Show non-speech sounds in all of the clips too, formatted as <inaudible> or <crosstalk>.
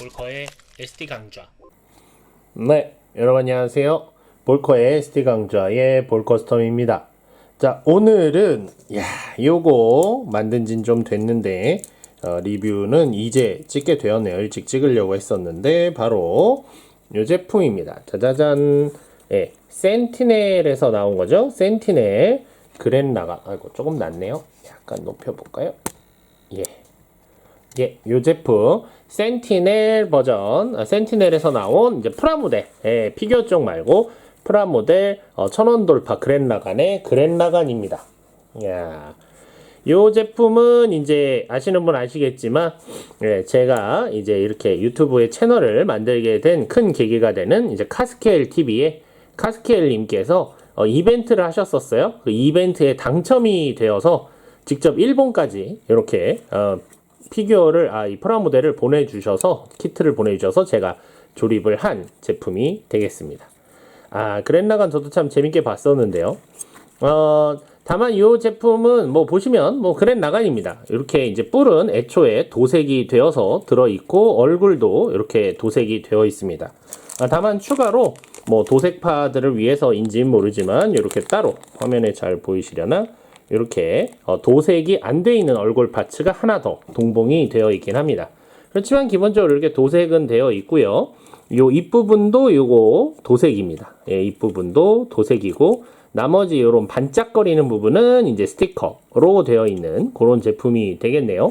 볼커의 SD 강좌. 네, 여러분 안녕하세요. 볼커의 SD 강좌의 볼커스텀입니다. 자, 오늘은 야, 요거 만든 지는 좀 됐는데 어, 리뷰는 이제 찍게 되었네요. 일찍 찍으려고 했었는데 바로 요 제품입니다. 짜자잔. 예, 센티넬에서 나온 거죠. 센티넬 그랜라가 아이고 조금 낮네요. 약간 높여 볼까요? 예. 예, 요 제품 센티넬 버전, 아, 센티넬에서 나온 이제 프라모델, 예, 피규어 쪽 말고 프라모델 어, 천원 돌파 그랜라간의 그랜라간입니다. 야, 요 제품은 이제 아시는 분 아시겠지만, 예, 제가 이제 이렇게 유튜브에 채널을 만들게 된 큰 계기가 되는 이제 카스케일 TV의 카스케일 님께서 어, 이벤트를 하셨었어요. 그 이벤트에 당첨이 되어서 직접 일본까지 이렇게 어, 피규어를 아 이 프라모델을 보내주셔서 키트를 보내주셔서 제가 조립을 한 제품이 되겠습니다. 아 그랜라간 저도 참 재밌게 봤었는데요. 어 다만 이 제품은 뭐 보시면 뭐 그랜라간입니다. 이렇게 이제 뿔은 애초에 도색이 되어서 들어 있고 얼굴도 이렇게 도색이 되어 있습니다. 아, 다만 추가로 뭐 도색파들을 위해서인지는 모르지만 이렇게 따로 화면에 잘 보이시려나 이렇게 어, 도색이 안 돼 있는 얼굴 파츠가 하나 더 동봉이 되어 있긴 합니다. 그렇지만 기본적으로 이렇게 도색은 되어 있고요. 요 입부분도 요거 도색입니다. 예, 입부분도 도색이고 나머지 이런 반짝거리는 부분은 이제 스티커로 되어 있는 그런 제품이 되겠네요.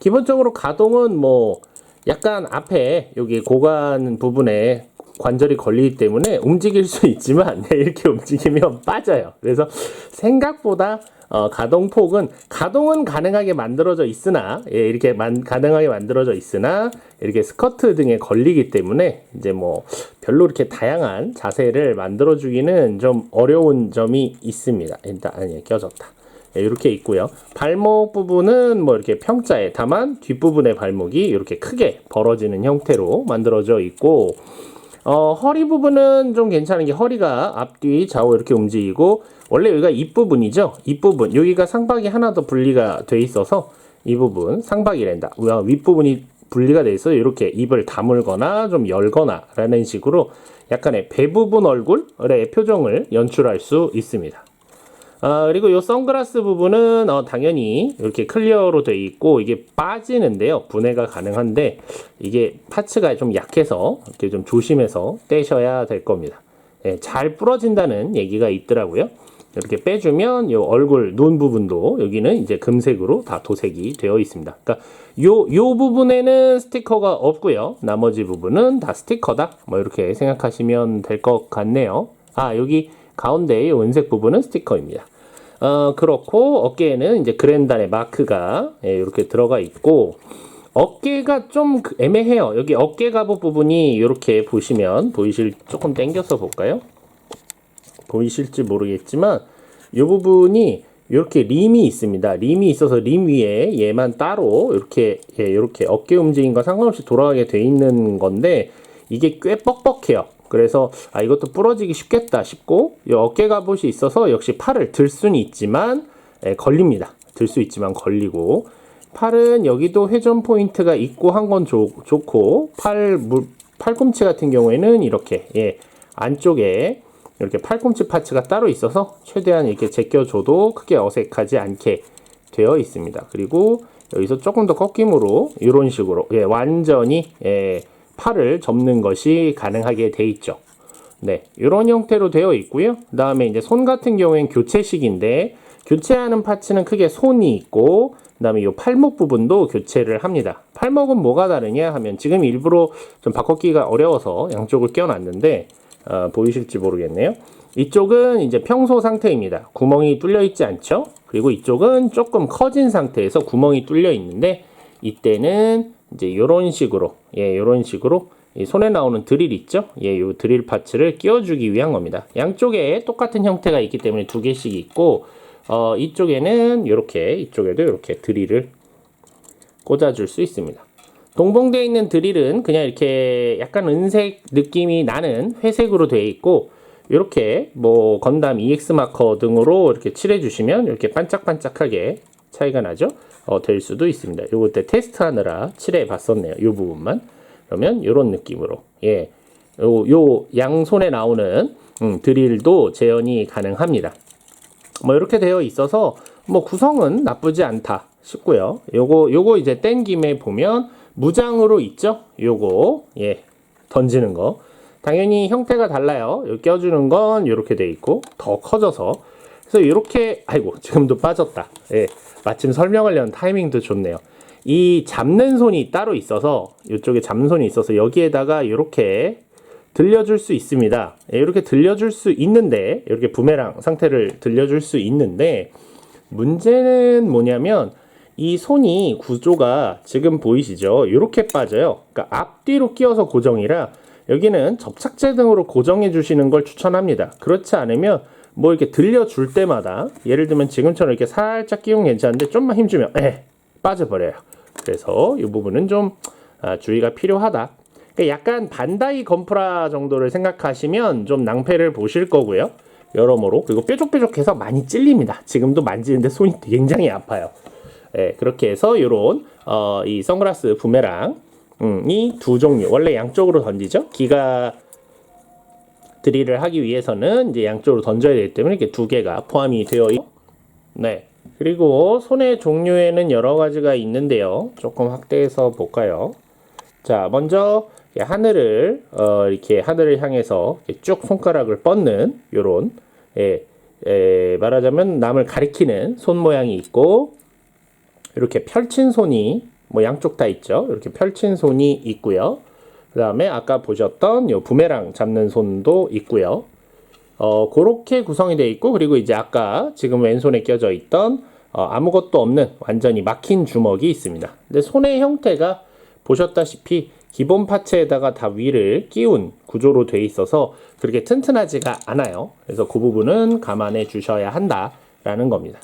기본적으로 가동은 뭐 약간 앞에 여기 고관 부분에 관절이 걸리기 때문에 움직일 수 있지만 <laughs> 이렇게 움직이면 빠져요. 그래서 생각보다 어, 가동폭은 가동은 가능하게 만들어져 있으나 예, 이렇게 만, 가능하게 만들어져 있으나 이렇게 스커트 등에 걸리기 때문에 이제 뭐 별로 이렇게 다양한 자세를 만들어 주기는 좀 어려운 점이 있습니다. 일단 아니 껴졌다. 예, 이렇게 있고요. 발목 부분은 뭐 이렇게 평자에 다만 뒷부분의 발목이 이렇게 크게 벌어지는 형태로 만들어져 있고 어, 허리 부분은 좀 괜찮은 게 허리가 앞뒤 좌우 이렇게 움직이고 원래 여기가 입부분이죠. 입부분 여기가 상박이 하나 더 분리가 돼 있어서 이 부분 상박이란다. 윗부분이 분리가 돼 있어 이렇게 입을 다물거나 좀 열거나 라는 식으로 약간의 배 부분 얼굴의 표정을 연출할 수 있습니다. 아, 그리고 이 선글라스 부분은 어, 당연히 이렇게 클리어로 되어 있고 이게 빠지는데요. 분해가 가능한데 이게 파츠가 좀 약해서 이렇게 좀 조심해서 떼셔야 될 겁니다. 예, 잘 부러진다는 얘기가 있더라고요. 이렇게 빼주면 이 얼굴 눈 부분도 여기는 이제 금색으로 다 도색이 되어 있습니다. 그러니까 요, 요 부분에는 스티커가 없고요. 나머지 부분은 다 스티커다. 뭐 이렇게 생각하시면 될 것 같네요. 아, 여기 가운데 이 은색 부분은 스티커입니다. 어, 그렇고 어깨에는 이제 그랜단의 마크가 예, 이렇게 들어가 있고 어깨가 좀 그- 애매해요. 여기 어깨 갑옷 부분이 이렇게 보시면 보이실 조금 당겨서 볼까요? 보이실지 모르겠지만 이 부분이 이렇게 림이 있습니다. 림이 있어서 림 위에 얘만 따로 이렇게 예, 이렇게 어깨 움직임과 상관없이 돌아가게 돼 있는 건데 이게 꽤 뻑뻑해요. 그래서 아 이것도 부러지기 쉽겠다 싶고 이 어깨 갑옷이 있어서 역시 팔을 들 수는 있지만 예, 걸립니다. 들 수 있지만 걸리고 팔은 여기도 회전 포인트가 있고 한 건 좋고 팔 물, 팔꿈치 같은 경우에는 이렇게 예, 안쪽에 이렇게 팔꿈치 파츠가 따로 있어서 최대한 이렇게 제껴줘도 크게 어색하지 않게 되어 있습니다. 그리고 여기서 조금 더 꺾임으로 이런 식으로 예, 완전히 예, 팔을 접는 것이 가능하게 돼 있죠. 네, 이런 형태로 되어 있고요. 그 다음에 이제 손 같은 경우엔 교체식인데 교체하는 파츠는 크게 손이 있고 그 다음에 이 팔목 부분도 교체를 합니다. 팔목은 뭐가 다르냐 하면 지금 일부러 좀 바꿔끼기가 어려워서 양쪽을 껴놨는데 어, 보이실지 모르겠네요. 이쪽은 이제 평소 상태입니다. 구멍이 뚫려 있지 않죠? 그리고 이쪽은 조금 커진 상태에서 구멍이 뚫려 있는데 이때는 이제 이런 식으로 예, 이런 식으로 이 손에 나오는 드릴 있죠? 예, 요 드릴 파츠를 끼워주기 위한 겁니다. 양쪽에 똑같은 형태가 있기 때문에 두 개씩 있고 어, 이쪽에는 이렇게 이쪽에도 이렇게 드릴을 꽂아줄 수 있습니다. 동봉되어 있는 드릴은 그냥 이렇게 약간 은색 느낌이 나는 회색으로 되어 있고 이렇게 뭐 건담 EX 마커 등으로 이렇게 칠해 주시면 이렇게 반짝반짝하게 차이가 나죠. 어, 될 수도 있습니다. 요거 때 테스트하느라 칠해 봤었네요. 요 부분만. 그러면 요런 느낌으로 예, 요, 요 양손에 나오는 음, 드릴도 재현이 가능합니다. 뭐 이렇게 되어 있어서 뭐 구성은 나쁘지 않다 싶고요. 요거 요거 이제 땡 김에 보면 무장으로 있죠. 요거 예 던지는 거 당연히 형태가 달라요. 요 껴주는 건 이렇게 돼 있고 더 커져서 그래서 이렇게 아이고 지금도 빠졌다. 예 마침 설명하려는 타이밍도 좋네요. 이 잡는 손이 따로 있어서 이쪽에 잡는 손이 있어서 여기에다가 이렇게 들려줄 수 있습니다. 예, 이렇게 들려줄 수 있는데 이렇게 부메랑 상태를 들려줄 수 있는데 문제는 뭐냐면 이 손이 구조가 지금 보이시죠? 이렇게 빠져요. 그러니까 앞뒤로 끼워서 고정이라 여기는 접착제 등으로 고정해 주시는 걸 추천합니다. 그렇지 않으면 뭐 이렇게 들려줄 때마다 예를 들면 지금처럼 이렇게 살짝 끼우면 괜찮은데 좀만 힘주면 에 빠져버려요. 그래서 이 부분은 좀 아, 주의가 필요하다. 그러니까 약간 반다이 건프라 정도를 생각하시면 좀 낭패를 보실 거고요. 여러모로 그리고 뾰족뾰족해서 많이 찔립니다. 지금도 만지는데 손이 굉장히 아파요. 예, 그렇게 해서 이런 어, 이 선글라스 부메랑 음, 이두 종류 원래 양쪽으로 던지죠. 기가 드릴을 하기 위해서는 이제 양쪽으로 던져야 되기 때문에 이렇게 두 개가 포함이 되어 있. 네. 그리고 손의 종류에는 여러 가지가 있는데요. 조금 확대해서 볼까요? 자, 먼저 이 하늘을 어, 이렇게 하늘을 향해서 이렇게 쭉 손가락을 뻗는 요런 예, 예, 말하자면 남을 가리키는 손 모양이 있고 이렇게 펼친 손이 뭐 양쪽 다 있죠. 이렇게 펼친 손이 있고요. 그 다음에 아까 보셨던 요 부메랑 잡는 손도 있고요. 어, 그렇게 구성이 되어 있고 그리고 이제 아까 지금 왼손에 껴져 있던 어, 아무것도 없는 완전히 막힌 주먹이 있습니다. 근데 손의 형태가 보셨다시피 기본 파츠에다가 다 위를 끼운 구조로 되어 있어서 그렇게 튼튼하지가 않아요. 그래서 그 부분은 감안해 주셔야 한다라는 겁니다.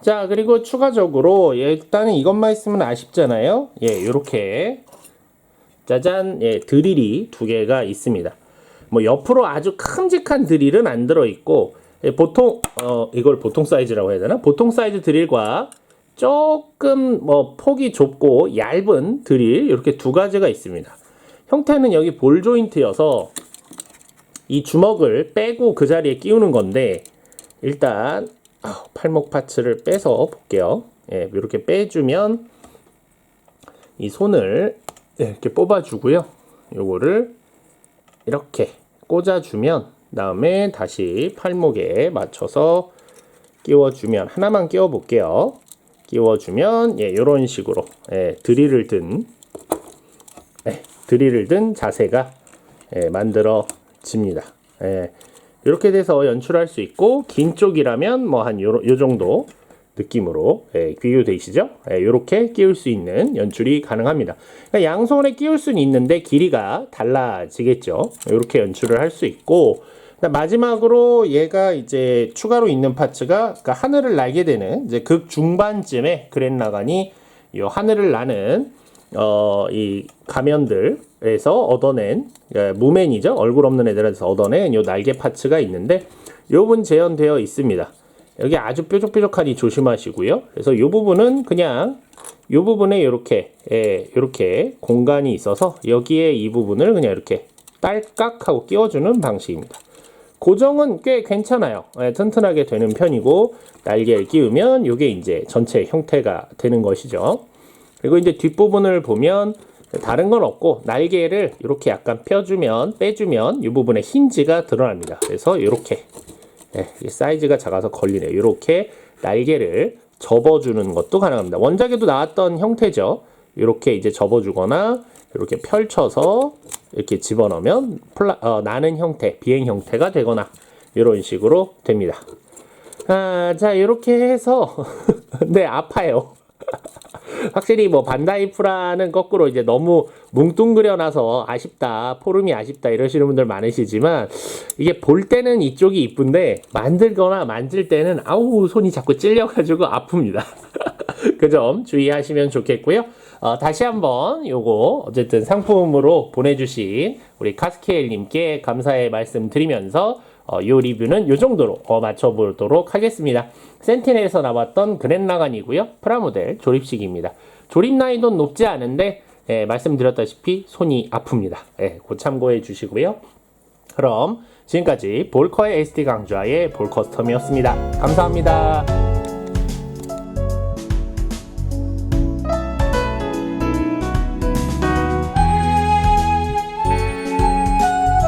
자, 그리고 추가적으로 예, 일단은 이것만 있으면 아쉽잖아요. 예, 이렇게 짜잔, 예, 드릴이 두 개가 있습니다. 뭐 옆으로 아주 큼직한 드릴은 안 들어 있고 예, 보통 어 이걸 보통 사이즈라고 해야 되나? 보통 사이즈 드릴과 조금 뭐 폭이 좁고 얇은 드릴 이렇게 두 가지가 있습니다. 형태는 여기 볼 조인트여서 이 주먹을 빼고 그 자리에 끼우는 건데 일단 아, 팔목 파츠를 빼서 볼게요. 예, 이렇게 빼주면 이 손을 예, 이렇게 뽑아주고요. 요거를 이렇게 꽂아주면 다음에 다시 팔목에 맞춰서 끼워주면 하나만 끼워 볼게요. 끼워주면 예, 이런 식으로 예, 드릴을 든 예, 드릴을 든 자세가 예, 만들어집니다. 예, 이렇게 돼서 연출할 수 있고 긴 쪽이라면 뭐 한 요 정도 느낌으로 예, 비교되시죠? 예, 이렇게 끼울 수 있는 연출이 가능합니다. 그러니까 양손에 끼울 수는 있는데 길이가 달라지겠죠. 이렇게 연출을 할 수 있고 마지막으로 얘가 이제 추가로 있는 파츠가 그러니까 하늘을 날게 되는 이제 극 중반쯤에 그랜라간이 이 하늘을 나는 어, 이 가면들에서 얻어낸 예, 무맨이죠 얼굴 없는 애들에서 얻어낸 이 날개 파츠가 있는데 요분 재현되어 있습니다. 여기 아주 뾰족뾰족하니 조심하시고요. 그래서 이 부분은 그냥 이 부분에 이렇게 예, 이렇게 공간이 있어서 여기에 이 부분을 그냥 이렇게 딸깍 하고 끼워주는 방식입니다. 고정은 꽤 괜찮아요. 예, 튼튼하게 되는 편이고 날개를 끼우면 이게 이제 전체 형태가 되는 것이죠. 그리고 이제 뒷부분을 보면 다른 건 없고 날개를 이렇게 약간 펴주면 빼주면 이 부분에 힌지가 드러납니다. 그래서 이렇게 네, 사이즈가 작아서 걸리네요. 이렇게 날개를 접어주는 것도 가능합니다. 원작에도 나왔던 형태죠. 이렇게 이제 접어주거나 이렇게 펼쳐서 이렇게 집어넣으면 플라, 어, 나는 형태, 비행 형태가 되거나 이런 식으로 됩니다. 아, 자 이렇게 해서 <laughs> 네 아파요. 확실히 뭐 반다이 프라는 거꾸로 이제 너무 뭉뚱그려놔서 아쉽다, 포름이 아쉽다 이러시는 분들 많으시지만 이게 볼 때는 이쪽이 이쁜데 만들거나 만질 때는 아우 손이 자꾸 찔려가지고 아픕니다. <laughs> 그 점 주의하시면 좋겠고요. 어, 다시 한번 요거 어쨌든 상품으로 보내주신 우리 카스케일님께 감사의 말씀 드리면서 어, 요 리뷰는 요 정도로 어, 맞춰보도록 하겠습니다. 센티넬에서 나왔던 그랜라간이고요. 프라모델 조립식입니다. 조립 난이도는 높지 않은데 예, 말씀드렸다시피 손이 아픕니다. 예, 그 참고해 주시고요. 그럼 지금까지 볼커의 SD 강좌의 볼커스텀이었습니다. 감사합니다.